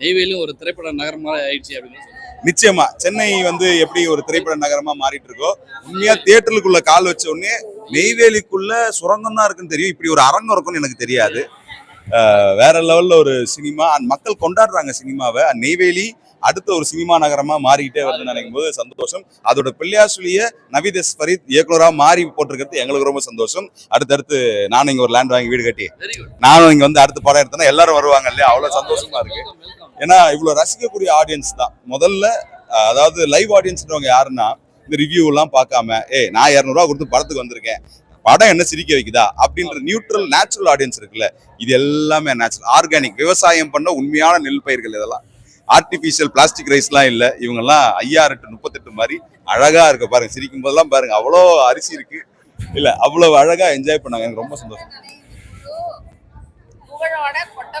நெய்வேலியும் ஒரு திரைப்பட நகரமாக ஆயிடுச்சு அப்படின்னு சொல்லுவாங்க நிச்சயமா. சென்னை வந்து எப்படி ஒரு திரைப்பட நகரமா மாறிட்டு இருக்கோ உண்மையா தியேட்டருக்குள்ள கால் வச்ச உடனே நெய்வேலிக்குள்ள சுரங்கம் தான் இருக்குன்னு தெரியும். இப்படி ஒரு அரங்கம் இருக்கும்னு எனக்கு தெரியாது. வேற லெவல்ல ஒரு சினிமா and மக்கள் கொண்டாடுறாங்க சினிமாவை. நெய்வேலி அடுத்த ஒரு சினிமா நகரமா மாறிக்கிட்டே வருதுன்னு நினைக்கும் போது சந்தோஷம். அதோட பிள்ளையாசுலிய நவீத் எஸ் ஃபரீத் இயக்குனரா மாறி போட்டிருக்கிறது எங்களுக்கு ரொம்ப சந்தோஷம். அடுத்தடுத்து நானும் இங்க ஒரு லேண்ட் வாங்கி வீடு கட்டி நானும் இங்க வந்து அடுத்த படம் எடுத்தேன்னா எல்லாரும் வருவாங்க இல்லையா? அவ்வளவு சந்தோஷமா இருக்கு. ஏன்னா இவ்வளவு ரசிக்கக்கூடிய ஆடியன்ஸ் தான். முதல்ல அதாவது லைவ் ஆடியன்ஸ்ன்றவங்க யாருன்னா இந்த ரிவ்யூ எல்லாம் பார்க்காம ஏய் நான் இரநூறுவா கொடுத்து படத்துக்கு வந்திருக்கேன். படம் என்ன சிரிக்க வைக்குதா அப்படின்ற நியூட்ரல் நேச்சுரல் ஆடியன்ஸ் இருக்குல்ல இது எல்லாமே நேச்சுரல் ஆர்கானிக் விவசாயம் பண்ண உண்மையான நெல் பயிர்கள் இதெல்லாம். ஆர்டிபிஷியல் பிளாஸ்டிக் ரைஸ்லாம் இல்லை. இவங்கெல்லாம் ஐயாறு டு முப்பத்தெட்டு மாதிரி அழகா இருக்கு பாருங்க. சிரிக்கும் போதெல்லாம் பாருங்க. அவ்வளோ அரிசி இருக்கு. இல்ல அவ்வளவு அழகா என்ஜாய் பண்ணாங்க. எனக்கு ரொம்ப சந்தோஷம். புகழோட கொட்ட